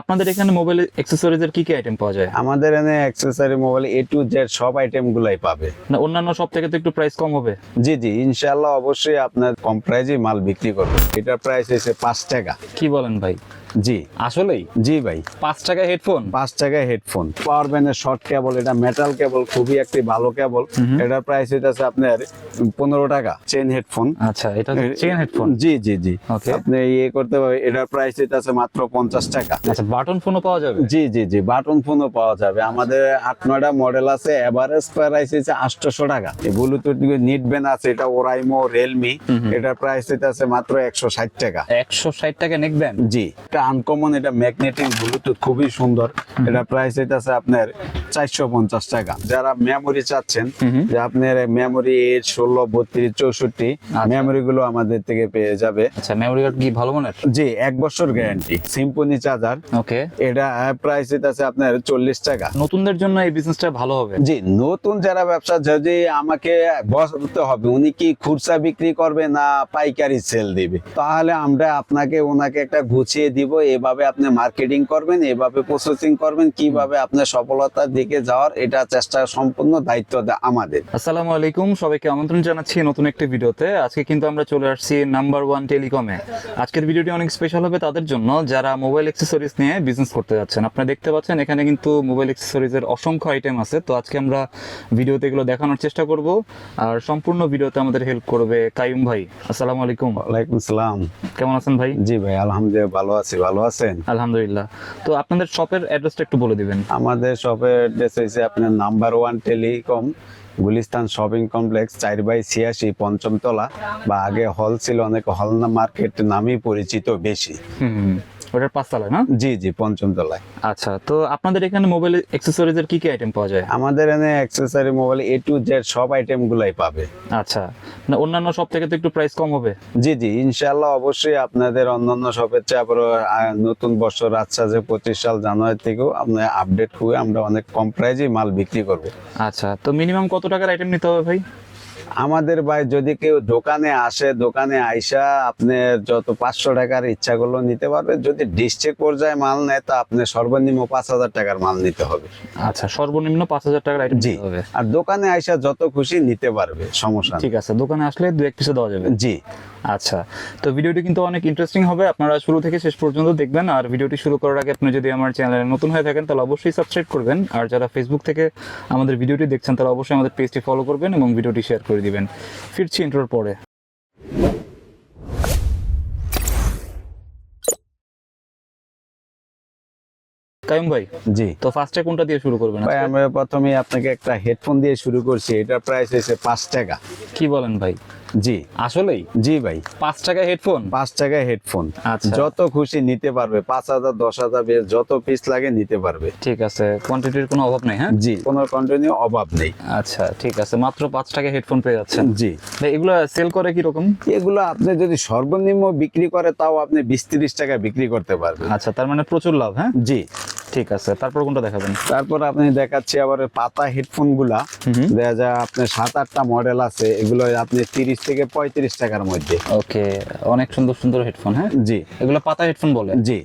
আপনাদের এখানে mobile accessories এর কি কি আইটেম পাওয়া যায়? আমাদের এখানে accessory mobile A to Z সব আইটেম গুলাই পাবে। না অন্যান্য সব থেকে তো একটু প্রাইস কম হবে। জি জি ইনশাআল্লাহ অবশ্যই আপনার কম প্রাইজে মাল বিক্রি করবে। এটা প্রাইস হয়েছে পাঁচ টাকা। কি বলেন ভাই? জি। আসলেই? জি ভাই। পাঁচ টাকা হেডফোন? পাঁচ টাকায় হেডফোন। পাওয়ার ব্যান্ডের শর্ট কেবল এটা মেটাল কেবল খুবই একটি ভালো কেবল এটার প্রাইস হইতেছে আপনার পনেরো টাকা চেন হেডফোন আচ্ছা এটা চেন হেডফোন জি জি জি। আপনি ইয়ে করতে পারবেন এটার প্রাইস হইতেছে মাত্র পঞ্চাশ টাকা। আচ্ছা বাটন ফোনও পাওয়া যাবে? জি জি জি বাটন ফোনও পাওয়া যাবে। আমাদের আট নয়টা মডেল আছে এভারেজ প্রাইস হচ্ছে আটশোশো টাকা। ব্লুটুথ নিট ব্যান আছে এটা ওরাইমো রিয়েলমি এটার প্রাইস হইতেছে মাত্র একশো ষাট টাকা। একশো ষাট টাকা নেকবেন জি। এটা আনকমন এটা ম্যাগনেটিক ব্লুটুথ খুবই সুন্দর। এটা প্রাইস হইতেছে আপনার চারশো পঞ্চাশ টাকা। যারা মেমোরি চাচ্ছেন যে আপনার মেমোরি এইট ষোলো বত্রিশ চৌষট্টি মেমোরি গুলো আমাদের থেকে পেয়ে যাবে। আচ্ছা মেমোরি কার্ড কি ভালো মানের? জি এক বছর গ্যারান্টি সিম্পনি চার্জার ওকে এটা প্রাইস হইতেছে আপনার চল্লিশ টাকা। নতুনদের জন্য এই বিজনেসটা ভালো হবে। জি নতুন যারা ব্যবসা যদি আমাকে বসতে হবে উনি কি খুচরা বিক্রি করবে না পাইকারি সেল দিবে? তাহলে আমরা আপনাকে ওনাকে একটা গুছিয়ে দিব এভাবে আপনি মার্কেটিং করবেন এভাবে প্রসেসিং করবেন কীভাবে আপনার সফলতার দিকে যাওয়ার এটা চেষ্টা সম্পূর্ণ দায়িত্ব আমাদের। আসসালামু আলাইকুম সবাইকে আমন্ত্রণ জানাচ্ছি নতুন একটি ভিডিওতে। আজকে কিন্তু আমরা চলে আসছি নাম্বার ওয়ান টেলিকমে আজকের ভিডিওটি অনেক স্পেশাল হবে তাদের জন্য যারা মোবাইল অ্যাক্সেসরিজ নিয়ে বিজনেস করতে যাচ্ছেন। আপনারা দেখতে পাচ্ছেন এখানে কিন্তু মোবাইল অ্যাক্সেসরিজের অসংখ্য আইটেম আছে। তো আজকে আমরা ভিডিওতে এগুলো দেখানোর চেষ্টা করব। আর সম্পূর্ণ ভিডিওতে আমাদের হেল্প করবে কাইম ভাই। আসসালামু আলাইকুম। ওয়ালাইকুম সালাম কেমন আছেন ভাই? জি ভাই আলহামদুলিল্লাহ ভালো আছি। ভালো আছেন? আলহামদুলিল্লাহ। তো আপনাদের শপের অ্যাড্রেসটা একটু বলে দিবেন। আমাদের শপের অ্যাড্রেস হয়েছে আপনার number one telecom Gulistan shopping complex চার বাই ছিয়াশি পঞ্চমতলা। বা আগে হল ছিল অনেক হল না মার্কেট নামেই পরিচিত বেশি। হুম ওটার পাঁচতলায় না? জি জি পঞ্চমতলায় আচ্ছা তো আপনাদের এখানে মোবাইল অ্যাক্সেসরিজ এর কি কি আইটেম পাওয়া যায়? আমাদের এখানে accessory mobile A to Z সব আইটেম গুলাই পাবে। আচ্ছা না অন্যান্য সব থেকে তো একটু প্রাইস কম হবে? জি জি ইনশাআল্লাহ অবশ্যই আপনাদের অন্যান্য শপের চেয়ে আবার নতুন বছর আচ্ছা যে পঁচিশ সাল জানুয়ারি থেকেও আপনার আপডেট হয়ে আমরা অনেক কম প্রাইজে মাল বিক্রি করব। আচ্ছা তো মিনিমাম কত টাকার আইটেম নিতে হবে ভাই? আমাদের ভাই যদি কেউ দোকানে আসে দোকানে আইসা আপনি যত পাঁচশো টাকার ইচ্ছা গুলো নিতে পারবে। যদি ডিস্ট্রিক্ট পর্যায়ে মাল নেয় তা আপনি সর্বনিম্ন পাঁচ হাজার টাকার মাল নিতে হবে। আচ্ছা সর্বনিম্ন পাঁচ হাজার টাকার আইটেম জি। হবে। আর দোকানে আইসা যত খুশি নিতে পারবে সমস্যা ঠিক আছে দোকানে আসলে দু এক পিসে দেওয়া যাবে। জি। আচ্ছা তো ভিডিওটি কিন্তু অনেক ইন্টারেস্টিং হবে। আপনারা শুরু থেকে শেষ পর্যন্ত দেখবেন। আর ভিডিওটি শুরু করার আগে আপনি যদি আমার চ্যানেলে নতুন হয়ে থাকেন তাহলে অবশ্যই সাবস্ক্রাইব করবেন। আর যারা ফেসবুক থেকে আমাদের ভিডিওটি দেখছেন তারা অবশ্যই আমাদের পেজটি ফলো করবেন এবং ভিডিওটি শেয়ার করে দিবেন। ফিরছি ইন্টার পরে। কায়ুম ভাই জি। তো ফার্স্টে কোনটা দিয়ে শুরু করবেন ভাই? আমরা প্রথমে আপনাকে একটা হেডফোন দিয়ে শুরু করছি। এটা প্রাইস হয়েছে পাঁচ টাকা। কি বলেন ভাই? জি। আসলেই? জি ভাই। পাঁচ টাকা হেডফোন? পাঁচ টাকায় হেডফোন। আচ্ছা। যত খুশি নিতে পারবে পাঁচ হাজার দশ হাজার যত পিস লাগে নিতে পারবে। ঠিক আছে কোয়ান্টিটির কোনো অভাব নেই হ্যাঁ? জি কোনো কন্টিনিউ অভাব নেই। আচ্ছা ঠিক আছে মাত্র পাঁচ টাকা হেডফোন পেয়ে যাচ্ছেন। জি। এগুলো সেল করে কি রকম এগুলো আপনি যদি সর্বনিম্ন বিক্রি করে তাও আপনি বিশ তিরিশ টাকা বিক্রি করতে পারবেন। আচ্ছা তার মানে প্রচুর লাভ হ্যাঁ? জি। ঠিক আছে তারপর কোনটা দেখাবেন? তারপর আপনি দেখাচ্ছি আবার পাতা হেডফোনগুলা। দেখা যায় আপনার সাত আটটা মডেল আছে এগুলো আপনি তিরিশ থেকে পঁয়ত্রিশ টাকার মধ্যে। ওকে অনেক সুন্দর সুন্দর হেডফোন হ্যাঁ? জি। এগুলো পাতা হেডফোন বলে? জি।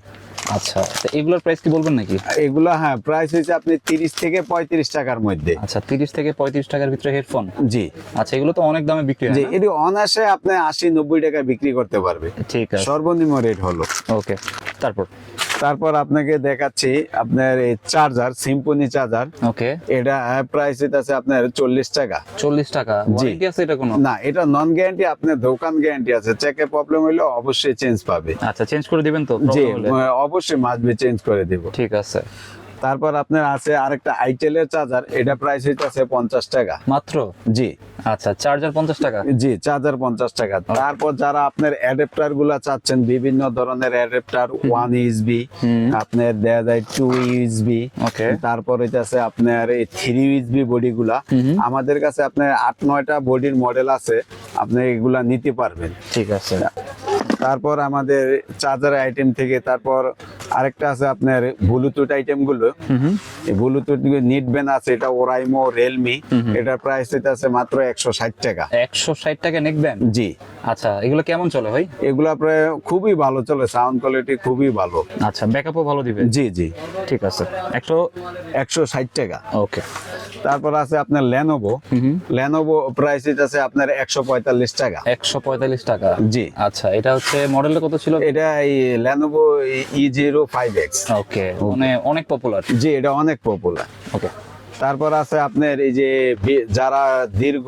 আচ্ছা এগুলোর প্রাইস কি বলবেন নাকি? এগুলো হ্যাঁ প্রাইস হচ্ছে আপনি তিরিশ থেকে পঁয়ত্রিশ টাকার মধ্যে। আচ্ছা তিরিশ থেকে পঁয়ত্রিশ টাকার ভিতরে হেডফোন? জি। আচ্ছা এগুলো তো অনেক দামে বিক্রি হয় জি এটি অনায়াসে আপনি আশি নব্বই টাকা বিক্রি করতে পারবে। ঠিক আছে। সর্বনিম্ন রেট হলো। ওকে তারপর? তারপর আপনাকে দেখাচ্ছি আপনার এই চার্জার সিম্পনি চার্জার। ওকে। এটা প্রাইস আছে আপনার চল্লিশ টাকা। চল্লিশ টাকা। ওয়ারেন্টি আছে এটা কোনো? না এটা নন গ্যারান্টি আপনার দোকান গ্যারান্টি আছে। চেকে প্রবলেম হলে অবশ্যই চেঞ্জ পাবে। আচ্ছা চেঞ্জ করে দিবেন তো? জি অবশ্যই মাসবি চেঞ্জ করে দেব। ঠিক আছে। তারপর আপনার আছে আরেকটা আইটেলের চার্জার এটা প্রাইস হইতেছে পঞ্চাশ টাকা। মাত্র? জি। আচ্ছা চার্জার পঞ্চাশ টাকা? জি চার্জার পঞ্চাশ টাকা। তারপর যারা আপনার অ্যাডাপ্টারগুলা চাচ্ছেন বিভিন্ন ধরনের অ্যাডাপ্টার ওয়ান ইউএসবি। আপনার দেয়া যায় টু ইউএসবি তারপর হইতেছে আপনার এই থ্রি ইউএসবি বডি গুলা। আমাদের কাছে আপনার আট নয়টা বডির মডেল আছে আপনি এগুলা নিতে পারবেন। ঠিক আছে। তারপর আমাদের চার্জার আইটেম থেকে তারপর আরেকটা আছে আপনার ব্লুটুথ আইটেমগুলো হুম ব্লুটুথ নিট ব্যান আছে এটা ওরাইমো রিয়েলমি হুম। এটার প্রাইস আছে মাত্র একশো ষাট টাকা। একশো ষাট টাকা নেকবেন জি। আচ্ছা এগুলো কেমন চলে ভাই? এগুলো আপনার খুবই ভালো চলে সাউন্ড কোয়ালিটি খুবই ভালো। আচ্ছা ব্যাকআপও ভালো দিবে? জি জি। ঠিক আছে। একশো একশো ষাট টাকা। ওকে তারপর আছে আপনার লেনোভো লেনোভো প্রাইস আছে আপনার একশো পঁয়তাল্লিশ টাকা। একশো পঁয়তাল্লিশ টাকা। জি। আচ্ছা এটা হচ্ছে মডেলটা কত ছিল? এটা এই Lenovo E zero five X okay মানে অনেক পপুলার জি এটা অনেক পপুলার ওকে তারপর আছে আপনার এই যে যারা দীর্ঘ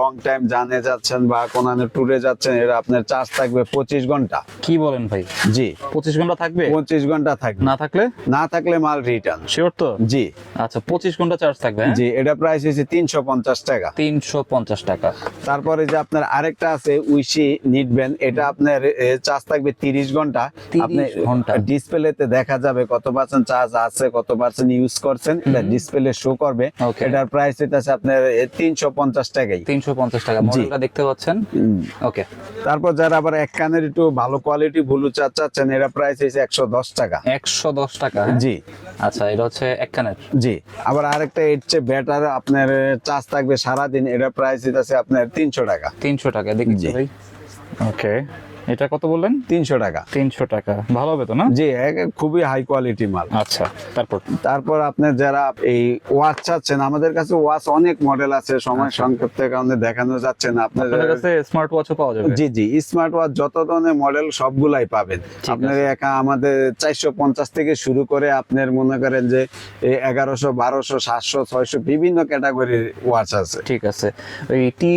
লং টাইম জানে যাচ্ছেন বা কোন ট্যুরে যাচ্ছেন এটা আপনার চার্জ থাকবে পঁচিশ ঘণ্টা। কি বলেন ভাই? জি। পঁচিশ ঘণ্টা থাকবে? পঁচিশ ঘণ্টা থাকবে। না থাকলে? না থাকলে মাল রিটার্ন শিওর তো? জি। আচ্ছা পঁচিশ ঘণ্টা চার্জ থাকবে হ্যাঁ? জি এটা প্রাইস হচ্ছে তিনশো পঞ্চাশ টাকা। তিনশো পঞ্চাশ টাকা। তারপরে যে আপনার আরেকটা আছে উইসি নিটবেন এটা আপনার চার্জ থাকবে তিরিশ ঘণ্টা। আপনি ঘণ্টা। ডিসপ্লেতে দেখা যাবে কত পার্সেন্ট চার্জ আছে কত পার্সেন্ট ইউজ করছেন এটা ডিসপ্লে শো করবে। Okay. এটার প্রাইস এটা আছে আপনার তিনশো পঞ্চাশ টাকাই। তিনশো পঞ্চাশ টাকা। মডেলটা দেখতে পাচ্ছেন? ওকে তারপর যারা আবার এক কানের একটু ভালো কোয়ালিটি ব্লু চার্জ চাচ্ছেন এটা প্রাইস হচ্ছে একশো দশ টাকা। একশো দশ টাকা হ্যাঁ? জি। আচ্ছা এটা হচ্ছে এক কানের। জি। আবার আরেকটা এর চেয়ে বেটার আপনার চার্জ থাকবে সারাদিন এটা প্রাইস আছে আপনার তিনশো টাকা। তিনশো টাকা দেখি ওকে এটা কত বললেন? তিনশো টাকা। তিনশো টাকা। ভালো হবে তো না? জি খুবই হাই কোয়ালিটি মাল। আচ্ছা তারপর? তারপর আপনার যারা এই ওয়াচ চাচ্ছেন আমাদের কাছে ওয়াচ অনেক মডেল আছে সময় আচ্ছা। সংক্ষেপের কারণে দেখানো যাচ্ছে না আপনার আপনাদের কাছে স্মার্ট ওয়াচও পাওয়া যাবে? জি জি স্মার্ট ওয়াচ যত ধরনের মডেল সবগুলাই পাবেন। আপনার একা আমাদের চারশো পঞ্চাশ থেকে শুরু করে আপনার মনে করেন যে এগারোশো বারোশো সাতশো ছয়শো বিভিন্ন ক্যাটাগরির ওয়াচ আছে। ঠিক আছে। ওই T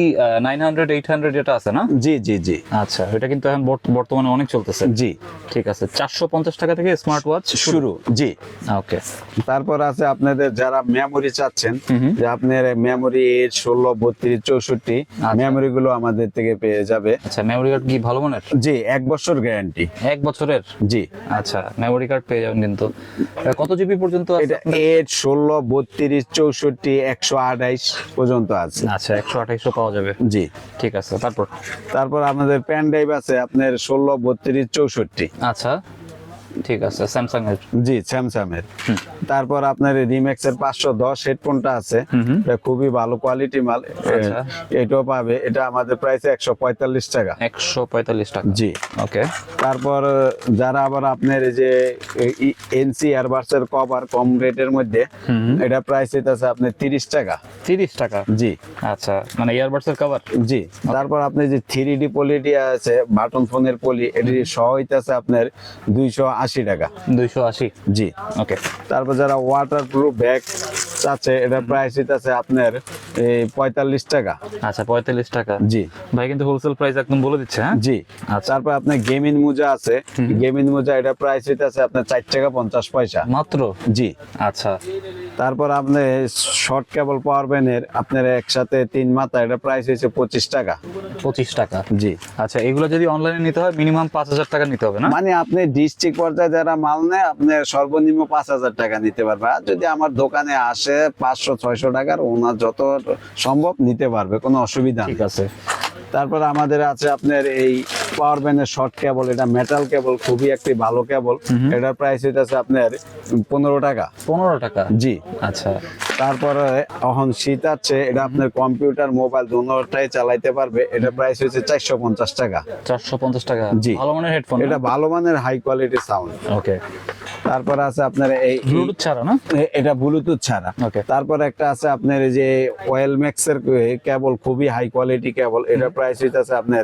nine hundred eight hundred যেটা আছে না? জি জি জি। আচ্ছা এটা কিন্তু এখন বর্তমানে অনেক চলতেছে। জি। ঠিক আছে চারশো পঞ্চাশ টাকা থেকে স্মার্ট ওয়াচ শুরু জি। ওকে। তারপর আছে আপনাদের যারা মেমোরি চাচ্ছেন। যে আপনার মেমোরি এইট ষোলো বত্রিশ চৌষট্টি আচ্ছা। মেমোরি গুলো আমাদের থেকে পেয়ে যাবে। আচ্ছা মেমোরি কার্ড কি ভালো মানের? জি এক বছর গ্যারান্টি এক বছরের? জি। আচ্ছা মেমোরি কার্ড পেয়ে যাবেন কিন্তু। কত জিবি পর্যন্ত এটা এইট ষোলো বত্রিশ চৌষট্টি একশো আঠাইশ পর্যন্ত আছে। আচ্ছা একশো আঠাইশো পাওয়া যাবে। জি। ঠিক আছে তারপর? তারপর আমাদের প্যান ড্রাইভ আছে আপনার ষোলো বত্রিশ চৌষট্টি। আচ্ছা। ঠিক আছে স্যামসাং এর। জি স্যামসাং এর। তারপর আপনার রিমেক্স এর পাঁচশো দশ হেডফোনটা আছে। এটা খুবই ভালো কোয়ালিটি মাল। আচ্ছা। এটাও পাবে। এটা আমাদের প্রাইস একশো পঁয়তাল্লিশ টাকা। একশো পঁয়তাল্লিশ টাকা। জি। ওকে তারপর যারা আবার আপনার যে এনসি এয়ারবাডস এর কভার কম রেটের মধ্যে এটা প্রাইস আছে আপনার তিরিশ টাকা। তিরিশ টাকা? জি। আচ্ছা মানে ইয়ারবাডস এর কভার জি। তারপর আপনি যে থ্রি ডি পলিটি আছে বাটন ফোনের পলি এটি সহ হইতেছে আপনার দুইশো আশি টাকা। দুইশো আশি। জি। ওকে। তারপর যারা ওয়াটার প্রুফ ব্যাগ আছে এটা প্রাইস হইতেছে আপনার এই পঁয়তাল্লিশ টাকা। আচ্ছা পঁয়তাল্লিশ টাকা। জি। ভাই কিন্তু হোলসেল প্রাইস একদম বলে দিচ্ছে হ্যাঁ? জি। আচ্ছা। তারপর আপনার গেমিং মোজা আছে। গেমিং মোজা এটা প্রাইস হইতেছে আপনার চার টাকা পঞ্চাশ পয়সা। মাত্র? জি। আচ্ছা। তারপর আপনি শর্ট কেবল পাওয়ার ব্যানের আপনার একসাথে তিন মাথা এটা প্রাইস হয়েছে পঁচিশ টাকা। পঁচিশ টাকা। জি। আচ্ছা এগুলো যদি অনলাইনে নিতে হয় মিনিমাম পাঁচ হাজার টাকা নিতে হবে না? মানে আপনি ডিস্ট্রিক্ট পর্যায়ে যারা মাল নেয় আপনি সর্বনিম্ন পাঁচ হাজার টাকা নিতে পারবে। আর যদি আমার দোকানে আসে পাঁচশো ছয়শো টাকার ওনার যত সম্ভব নিতে পারবে কোনো অসুবিধা ঠিক আছে। তারপর আমাদের আছে আপনার এই পাওয়ার ব্যাংকের শর্ট কেবল এটা মেটাল কেবল খুবই একটি ভালো কেবল এটার প্রাইস এটা হইতেছে আপনার পনেরো টাকা। পনেরো টাকা? জি। আচ্ছা। তারপরে এখন শীত আছে এটা আপনার কম্পিউটার মোবাইল দুটাই চালাইতে পারবে। এটা প্রাইস হচ্ছে চারশো পঞ্চাশ টাকা। চারশো পঞ্চাশ টাকা? জি। ভালো মানের হেডফোন এটা ভালো মানের হাই কোয়ালিটি সাউন্ড ওকে তারপর আছে আপনার এই ব্লুটুথ ছাড়া না? এটা ব্লুটুথ ছাড়া। ওকে তারপর একটা আছে আপনার এই যে ওয়েল ম্যাক্স এর কেবল খুবই হাই কোয়ালিটি কেবল এটা প্রাইস হইতেছে আপনার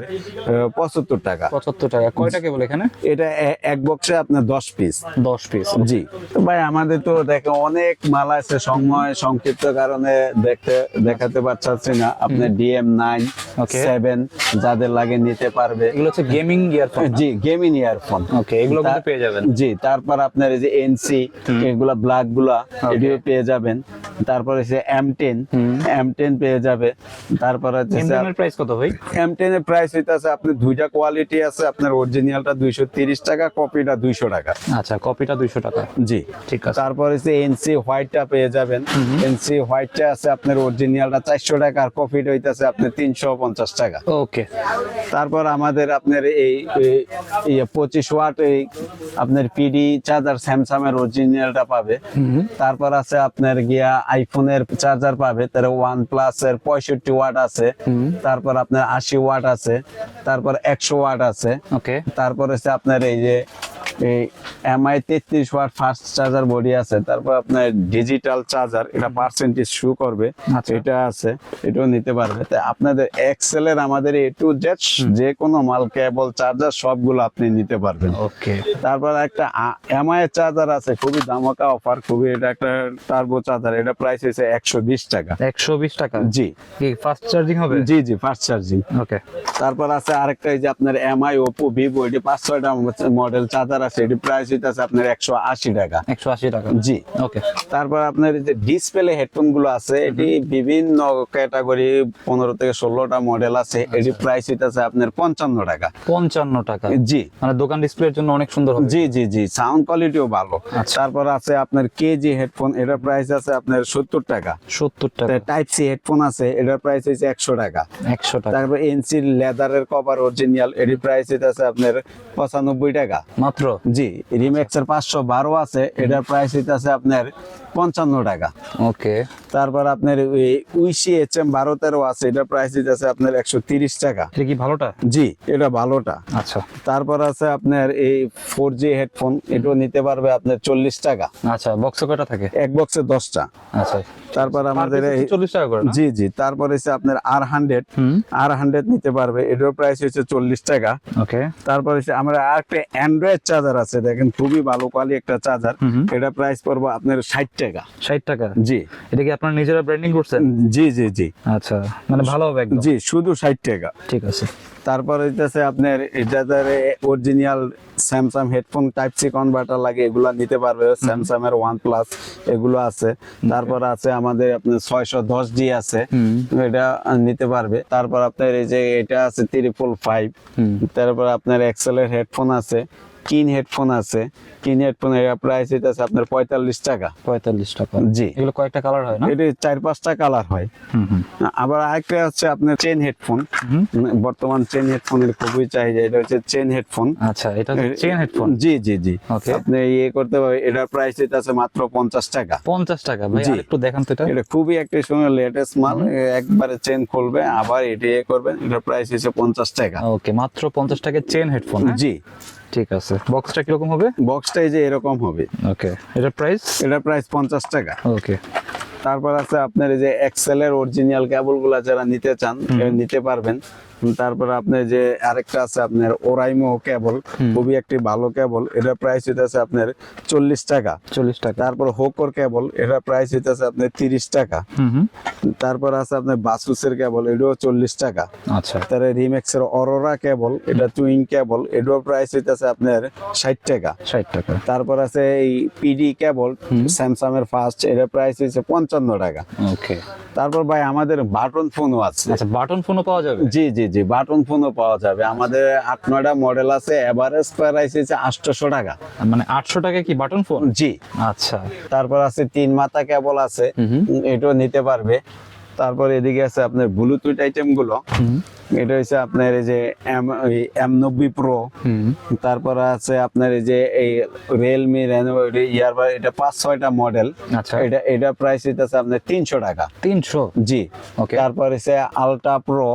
পঁচাত্তর টাকা। পঁচাত্তর টাকা। কয়টা কেবল এখানে? এটা এক বক্সে আপনার দশ পিস দশ পিস জি। তো ভাই আমাদের তো দেখো অনেক মাল আছে সময় সংক্ষিপ্ত কারণে দেখতে দেখাতে পারছি না। আপনার ডিএম নাইন সেভেন যাদের লাগে নিতে পারবে। এগুলো হচ্ছে গেমিং ইয়ারফোন জি গেমিং ইয়ারফোন ওকে এগুলো কিন্তু পেয়ে যাবেন। জি তারপর আপনার এই যে এনসি এগুলা ব্ল্যাকগুলা এটিও পেয়ে যাবেন। তারপরে সে এম টেন এম টেন পেয়ে যাবে। তারপর হচ্ছে ইন্ডিয়ানের প্রাইস কত ভাই? এম টেন এর প্রাইস হইতেছে আপনার দুইটা কোয়ালিটি আছে। আপনার অরিজিনালটা দুইশো তিরিশ টাকা কপিটা দুইশো টাকা। আচ্ছা কপিটা দুইশো টাকা। জি। ঠিক আছে। তারপরে সে এনসি হোয়াইটটা পেয়ে যাবেন। এনসি হোয়াইটটা আছে আপনার অরিজিনালটা চারশো টাকা আর কপিটা হইতেছে আপনার তিনশো পঞ্চাশ টাকা। ওকে তারপর আমাদের আপনার এই পঁচিশ ওয়াট এই আপনার পিডি চার্জার স্যামসাং এর অরিজিনালটা পাবে। তারপর আছে আপনার গিয়া আইফোনের চার্জার পাবে তার ওয়ান প্লাস এর পঁয়ষট্টি ওয়াট আছে। তারপর আপনার আশি ওয়াট আছে তারপর একশো ওয়াট আছে। ওকে তারপর হচ্ছে আপনার এই যে এই এমআই তেত্রিশ ওয়াট ফাস্ট চার্জার বডি আছে তারপর আপনার ডিজিটাল চার্জার এটা পার্সেন্টেজ শু করবে আচ্ছা। এটা আছে এটাও নিতে পারবে। তাই আপনাদের এক্সেল এর আমাদের এ টু জেড যে কোনো মাল কেবল চার্জার সবগুলো আপনি নিতে পারবেন। ওকে তারপর একটা এমআই চার্জার আছে খুবই দামাকা অফার খুবই এটা একটা টার্বো চার্জার এটা প্রাইস হচ্ছে একশো বিশ টাকা। একশো বিশ টাকা? জি। ফাস্ট চার্জিং হবে? জি জি ফাস্ট চার্জিং ওকে তারপর আছে আরেকটা এই যে আপনার এমআই ওপো ভিভো এটি পাঁচ ছয়টা মডেল চার্জার আছে এটি প্রাইস হইতেছে আপনার একশো আশি টাকা। একশো আশি টাকা। জি। ওকে তারপর আপনার যে ডিসপ্লে হেডফোনগুলো আছে এটি বিভিন্ন ক্যাটাগরি পনেরো থেকে ষোলোটা মডেল আছে এটি প্রাইস হইতেছে আপনার পঞ্চান্ন টাকা। পঞ্চান্ন টাকা। জি। মানে দোকান ডিসপ্লের জন্য অনেক সুন্দর জি জি জি সাউন্ড কোয়ালিটিও ভালো। আচ্ছা। তারপর আছে আপনার কেজি হেডফোন এটার প্রাইস আছে আপনার সত্তর টাকা। সত্তর টাকা। টাইপ সি হেডফোন আছে এটার প্রাইস হচ্ছে একশো টাকা। একশো টাকা। তারপর এনসি লেদারের কভার অরিজিনাল এটির প্রাইস আছে আপনার পঁচানব্বই টাকা। মাত্র জি রিমেক্স পাঁচশো বারো আছে এটার প্রাইস আপনার পঞ্চান্ন টাকা। ওকে। তারপর আপনার উইসি এইচ এম বারো তেরো আছে এটার প্রাইস আপনার একশো তিরিশ টাকা। এটা কি ভালোটা? জি এটা ভালোটা। আচ্ছা। তারপর আছে আপনার এই ফোর জি হেডফোন এটাও নিতে পারবে আপনার চল্লিশ টাকা। আচ্ছা বক্সে কয়টা থাকে? এক বক্সে দশটা। আচ্ছা। তারপর আমাদের এই চল্লিশ টাকা করে জি জি তারপর হচ্ছে আপনার আর হান্ড্রেড আর হান্ড্রেড নিতে পারবে এটার প্রাইস হচ্ছে চল্লিশ টাকা। ওকে। তারপর হচ্ছে আমরা আর একটা অ্যান্ড্রয়েড চার্জার আছে দেখেন খুবই ভালো কোয়ালিটি একটা চার্জার। এটা প্রাইস পড়ব আপনার ষাট টাকা। ষাট টাকা? জি। এটা কি আপনারা নিজেরা ব্র্যান্ডিং করছেন? জি জি জি। আচ্ছা মানে ভালো হবে একদম। জি শুধু ষাট টাকা। ঠিক আছে। তারপর হইতেছে আপনার এটাতে original Samsung headphone type C converter লাগে এগুলো নিতে পারবে। স্যামসাং এর ওয়ান প্লাস এগুলো আছে। তারপর আছে আমাদের আপনার ছয়শো দশ জি আছে। এটা নিতে পারবে। তারপর আপনার এই যে এটা আছে ত্রিপল ফাইভ তারপর আপনার এক্সেল এর হেডফোন আছে। কিন হেডফোন আছে। কিন হেডফোন এর প্রাইস হইতেছে আপনার পঁয়তাল্লিশ টাকা। পঁয়তাল্লিশ টাকা। জি। এগুলো কয়েকটা কালার হয় না? এটি চার পাঁচটা কালার হয়। হুম হুম। আবার আরেকটা হচ্ছে আপনার চেন হেডফোন বর্তমান চেন হেডফোনের খুবই চাহিদা এটা হচ্ছে চেন হেডফোন আচ্ছা এটা চেন হেডফোন জি জি জি। Okay. আপনি ইয়ে করতে পারবেন এটার প্রাইস এটা আছে মাত্র পঞ্চাশ টাকা। পঞ্চাশ টাকা ভাই। একটু দেখান তো এটা। এটা খুবই একটা সময় লেটেস্ট মাল একবারে চেন খুলবে আবার এটা ইয়ে করবেন এটার প্রাইস হচ্ছে পঞ্চাশ টাকা। ওকে মাত্র পঞ্চাশ টাকা চেন হেডফোন জি। ঠিক আছে। বক্সটা কীরকম হবে? বক্সটা এই যে এরকম হবে। ওকে এটা প্রাইস এটা প্রাইস পঞ্চাশ টাকা। ওকে তারপর আছে আপনার এই যে এক্সেল এর অরিজিনাল কেবলগুলা যারা নিতে চান নিতে পারবেন। তারপর আপনি যে আরেকটা আছে আপনার ওরাইমো কেবল খুবই একটি ভালো কেবল। এটার প্রাইস হইতেছে আপনার চল্লিশ টাকা। চল্লিশ টাকা। তারপর হোকর কেবল এটার প্রাইস হইতেছে আপনার তিরিশ টাকা। তারপর আছে আপনার বাসুসের কেবল এটাও চল্লিশ টাকা। আচ্ছা। তার রিমেক্স এর অরোরা কেবল এটা টুইং কেবল এটার প্রাইস হইতেছে আপনার ষাট টাকা। ষাট টাকা। তারপর আছে এই পিডি কেবল স্যামসাং এর ফার্স্ট এটার প্রাইস হচ্ছে পঞ্চান্ন টাকা। ওকে তারপর ভাই আমাদের বাটন ফোনও আছে। আচ্ছা বাটন ফোনও পাওয়া যাবে? জি জি জি বাটন ফোনও পাওয়া যাবে। আমাদের আট নয়টা মডেল আছে এভারেজ প্রাইস হচ্ছে আটশোশো টাকা। মানে আটশো টাকা কি বাটন ফোন? জি। আচ্ছা। তারপর আছে তিন মাথা কেবল আছে এটাও নিতে পারবে। তারপর এদিকে আছে আপনার ব্লুটুথ আইটেমগুলো। এটা হচ্ছে আপনার এই যে এম এম নব্বই প্রো তারপর আছে আপনার এই যে এই রিয়েলমি ইয়ারবার এটা পাঁচ ছয়টা মডেল আচ্ছা। এটা এটা প্রাইস হইতেছে আপনার তিনশো টাকা। তিনশো? জি। ওকে তারপর হচ্ছে আলট্রা প্রো।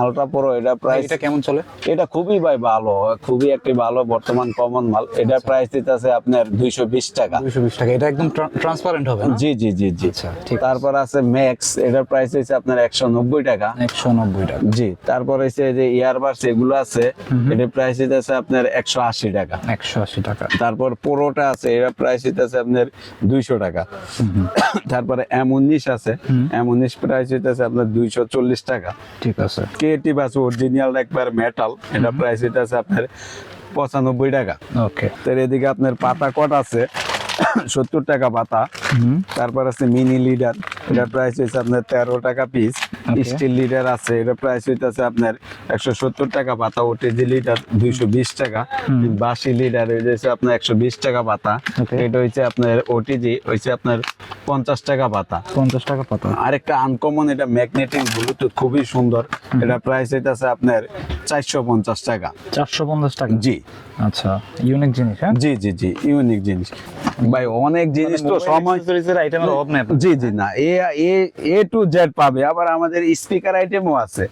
আলট্রা প্রো এটা প্রাইস এটা কেমন চলে? এটা খুবই ভাই ভালো খুবই একটি ভালো বর্তমান কমন মাল। এটা প্রাইস দিতেছে আপনার দুইশো বিশ টাকা। দুইশো বিশ টাকা। এটা একদম ট্রান্সপারেন্ট হবে জি জি জি জি। আচ্ছা ঠিক তারপর আছে ম্যাক্স এটার প্রাইস হচ্ছে আপনার একশো নব্বই টাকা। একশো নব্বই টাকা। জি তারপর হচ্ছে যে ইয়ারবাডস এগুলো আছে এটার প্রাইস হচ্ছে আপনার একশো আশি টাকা। একশো আশি টাকা। তারপর পোড়োটা আছে এটার প্রাইস হচ্ছে আপনার দুইশো টাকা। তারপরে এম উনিশ আছে এম উনিশ প্রাইস হচ্ছে আপনার দুইশো চল্লিশ টাকা। ঠিক আছে। ক্রিয়েটিভ আছে অরিজিনাল একবার মেটাল এটা প্রাইস হচ্ছে আপনার পঁচানব্বই টাকা। ওকে। তার এদিকে আপনার পাতা কট আছে সত্তর টাকা পাতা। তারপর আছে মিনি লিডার এটার প্রাইস হচ্ছে আপনার তেরো টাকা পিস. স্টিল লিডার আছে এটার প্রাইস হইতেছে আপনার একশো সত্তর টাকা পাতা ওটিজি লিডার দুইশো বিশ টাকা। বাসি লিডার হচ্ছে আপনার একশো বিশ টাকা পাতা। এটা হচ্ছে আপনার ওটিজি হচ্ছে আপনার পঞ্চাশ টাকা পাতা। পঞ্চাশ টাকা পাতা। আরেকটা আনকমন এটা ম্যাগনেটিক ব্লুটুথ খুবই সুন্দর। এটা প্রাইস হইতেছে আপনার চারশো পঞ্চাশ টাকা। চারশো পঞ্চাশ টাকা? জি। আচ্ছা ইউনিক জিনিস হ্যাঁ? জি জি জি ইউনিক জিনিস। ভাই অনেক জিনিস তো সময় আইটেমের অভাব নেই জি জি না এ এ এ টু জেড পাবে আবার আমাদের স্পিকার আইটেমও আছে।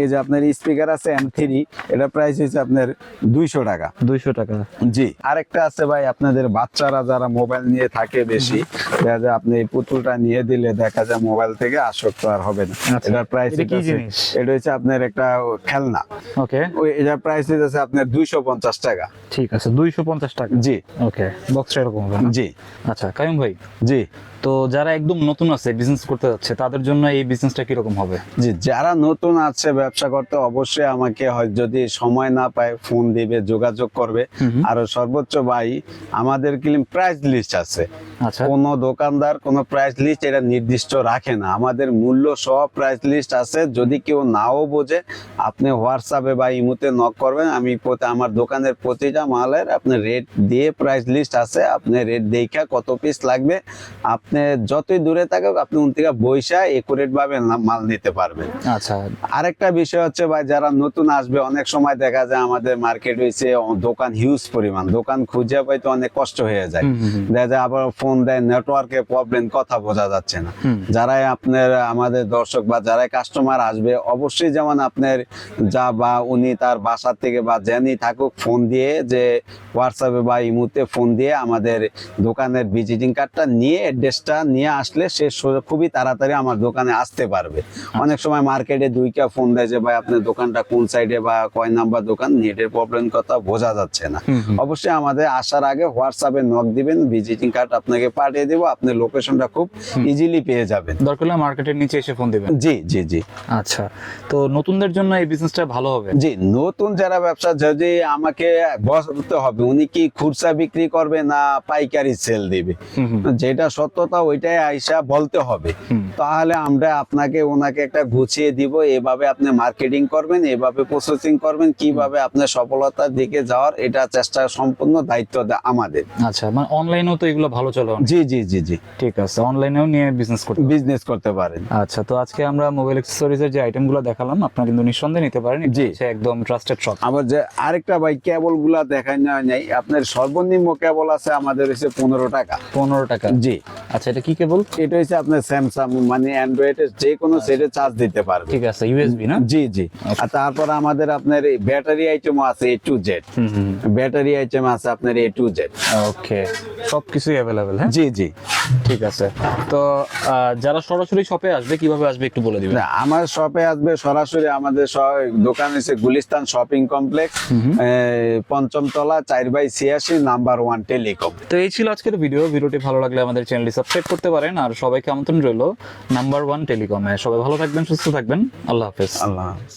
এই যে আপনার স্পিকার আছে এম থ্রি এটা প্রাইস হচ্ছে আপনার দুইশো টাকা। দুইশো টাকা। জি আরেকটা আছে ভাই আপনাদের বাচ্চারা যারা মোবাইল নিয়ে থাকে বেশি দেখা যায় আপনি এই পুতুলটা নিয়ে দিলে দেখা যায় মোবাইল থেকে আসক্ত আর হবে না। আচ্ছা। এটার প্রাইস কি জিনিস? এটা হচ্ছে আপনার একটা খেলনা। ওকে ওই এটার প্রাইস হচ্ছে আপনার দুইশো পঞ্চাশ টাকা। ঠিক আছে দুইশো পঞ্চাশ টাকা। জি। ওকে বক্স এরকম হবে জি। আচ্ছা কাইম ভাই? জি। তো যারা একদম নতুন আছে বিজনেস করতে যাচ্ছে তাদের জন্য এই বিজনেসটা কীরকম হবে? জি যারা নতুন আছে ব্যবসা করতে অবশ্যই আমাকে হয় যদি সময় না পায় ফোন দিবে যোগাযোগ করবে। আর সর্বোচ্চ ভাই আমাদের ক্লিম প্রাইস লিস্ট আছে। আচ্ছা। কোন দোকানদার কোন প্রাইস লিস্ট এটা নির্দিষ্ট রাখে না। আমাদের মূল্য সহ প্রাইস লিস্ট আছে। যদি কেউ নাও বোঝে আপনি হোয়াটসঅ্যাপে বা ইমুতে নক করবেন। আমি আমার দোকানের প্রতিটা মালের আপনি রেট দিয়ে প্রাইস লিস্ট আছে। আপনি রেট দেখা কত পিস লাগবে। আপনি যতই দূরে থাকুক আপনি উন থেকে বৈশা একুরেট ভাবে মাল নিতে পারবেন। আচ্ছা। আরেকটা বিষয় হচ্ছে ভাই যারা নতুন আসবে অনেক সময় দেখা যায় আমাদের মার্কেট হয়েছে দোকান হিউজ পরিমাণ। দোকান খুঁজে পাইতে অনেক কষ্ট হয়ে যায়। দেখা যায় আবার ফোন দেয় নেটওয়ার্কের প্রবলেম কথা বোঝা যাচ্ছে না। যারাই আপনার আমাদের দর্শক বা যারাই কাস্টমার আসবে অবশ্যই যেমন আপনার যা বা উনি তার বাসার থেকে বা যেনি থাকুক ফোন দিয়ে যে হোয়াটসঅ্যাপে বা ইমুতে ফোন দিয়ে আমাদের দোকানের ভিজিটিং কার্ডটা নিয়ে অ্যাড্রেসটা নিয়ে আসলে সে খুবই তাড়াতাড়ি আমার দোকানে আসতে পারবে। অনেক সময় মার্কেটে দুইটা ফোন দেয় যে ভাই আপনার দোকানটা কোন সাইডে বা কয় নাম্বার দোকান? নেটের প্রবলেম কথা বোঝা যাচ্ছে না। অবশ্যই আমাদের আসার আগে হোয়াটসঅ্যাপে নক দিবেন ভিজিটিং কার্ড আপনাকে পাঠিয়ে দেবো আপনি লোকেশনটা খুব ইজিলি পেয়ে যাবেন। দরকার হলে মার্কেটের নিচে এসে ফোন দিবেন। জি জি জি। আচ্ছা। তো নতুনদের জন্য এই বিজনেসটা ভালো হবে? জি নতুন যারা ব্যবসা যদি আমাকে বলতে হবে উনি কি খুচরা বিক্রি করবে না পাইকারি সেল দিবে? যেটা হুম, সত্যতা ওইটাই আইসা বলতে হবে। তাহলে আমরা আপনাকে ওনাকে একটা গুছিয়ে দিব এভাবে আপনি মার্কেটিং করবেন এভাবে প্রসেসিং করবেন কীভাবে আপনার সফলতার দিকে যাওয়ার এটা চেষ্টা সম্পূর্ণ দায়িত্ব আমাদের। আচ্ছা মানে অনলাইনেও তো এগুলো ভালো চলে জি জি জি জি। ঠিক আছে অনলাইনেও নিয়ে বিজনেস করতে বিজনেস করতে পারেন। আচ্ছা তো আজকে আমরা মোবাইল অ্যাক্সেসরিজের যে আইটেমগুলো দেখালাম আপনারা কিন্তু নিঃসন্দেহে নিতে পারেন। জি। একদম ট্রাস্টেড শপ আবার যে আরেকটা ভাই কেবলগুলা দেখায় নেওয়া নেই। আপনার সর্বনিম্ন কেবল আছে আমাদের হচ্ছে পনেরো টাকা। পনেরো টাকা। জি। আচ্ছা এটা কি কেবল? এটা হচ্ছে আপনার স্যামসাং মানে অ্যান্ড্রয়েডের যে কোনো সেটে চার্জ দিতে পারবে। ঠিক আছে ইউএসবি না? জি জি। আর তারপর আমাদের আপনার ব্যাটারি আইটেমও আছে A to Z battery item আছে আপনার এ টু জেড ওকে। সবকিছুই অ্যাভেলেবেল হ্যাঁ? জি জি। ঠিক আছে। তো যারা সরাসরি শপে আসবে কীভাবে আসবে একটু বলে দিবেন? আমার শপে আসবে সরাসরি আমাদের দোকান হচ্ছে গুলিস্তান শপিং কমপ্লেক্স পঞ্চম তলা চার বাই ছিয়াশি নাম্বার ওয়ান টেলিকম তো এই ছিল আজকের ভিডিও ভিডিওটি ভালো লাগলে আমাদের চ্যানেলটি সাবস্ক্রাইব করতে পারেন আর সবাইকে আমন্ত্রণ রইল নাম্বার ওয়ান টেলিকমে সবাই ভালো থাকবেন, সুস্থ থাকবেন। আল্লাহ হাফেজ। আল্লাহ হাফেজ।